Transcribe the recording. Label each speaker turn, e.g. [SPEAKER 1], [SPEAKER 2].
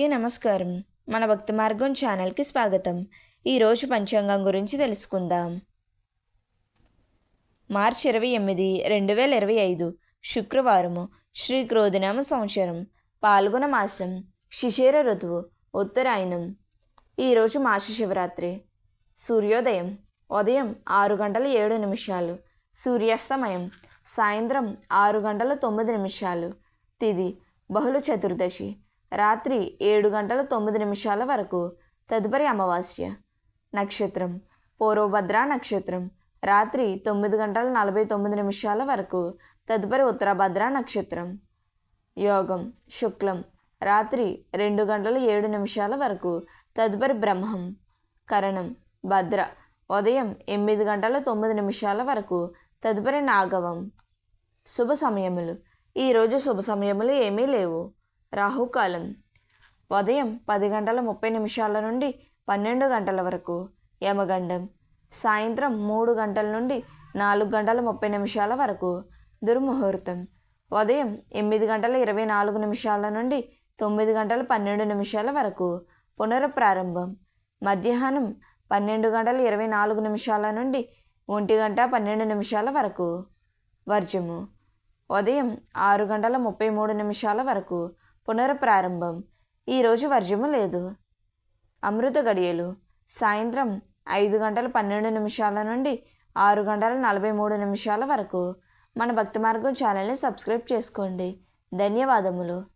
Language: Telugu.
[SPEAKER 1] నమస్కారం. మన భక్తి మార్గం ఛానల్కి స్వాగతం. ఈరోజు పంచాంగం గురించి తెలుసుకుందాం. మార్చి ఇరవై ఎనిమిది రెండు వేల ఇరవై ఐదు శుక్రవారము శ్రీ క్రోధినామ సంవత్సరం పాల్గొన మాసం శిశిర ఋతువు ఉత్తరాయణం. ఈరోజు మాస శివరాత్రి. సూర్యోదయం ఉదయం ఆరు గంటల ఏడు నిమిషాలు. సూర్యాస్తమయం సాయంత్రం ఆరు గంటల తొమ్మిది నిమిషాలు. తిది బహుళ చతుర్దశి రాత్రి ఏడు గంటల తొమ్మిది నిమిషాల వరకు. తదుపరి అమావాస్య నక్షత్రం. పూర్వభద్ర నక్షత్రం. రాత్రి తొమ్మిది గంటల నలభై తొమ్మిది నిమిషాల వరకు. తదుపరి ఉత్తరభద్ర నక్షత్రం. యోగం. శుక్లం. రాత్రి రెండు గంటల ఏడు నిమిషాల వరకు. తదుపరి బ్రహ్మం. కరణం. భద్ర. ఉదయం ఎనిమిది గంటల తొమ్మిది నిమిషాల వరకు. తదుపరి నాగవం. శుభ సమయములు. ఈరోజు శుభ సమయములు ఏమీ లేవు. రాహుకాలం. ఉదయం పది గంటల ముప్పై నిమిషాల నుండి పన్నెండు గంటల వరకు యమగండం. సాయంత్రం మూడు గంటల నుండి నాలుగు గంటల ముప్పై నిమిషాల వరకు దుర్ముహూర్తం. ఉదయం ఎనిమిది గంటల ఇరవై నాలుగు నిమిషాల నుండి తొమ్మిది గంటల పన్నెండు నిమిషాల వరకు పునఃప్రారంభం. మధ్యాహ్నం పన్నెండు గంటల ఇరవై నాలుగు నిమిషాల నుండి ఒంటి గంట పన్నెండు నిమిషాల వరకు వర్జము. ఉదయం ఆరు గంటల ముప్పై మూడు నిమిషాల వరకు పునఃప్రారంభం. ఈరోజు వర్జము లేదు. అమృత గడియలు. సాయంత్రం ఐదు గంటల పన్నెండు నిమిషాల నుండి ఆరు గంటల నలభై మూడు నిమిషాల వరకు. మన భక్తి మార్గం ఛానల్ని సబ్స్క్రైబ్ చేసుకోండి. ధన్యవాదములు.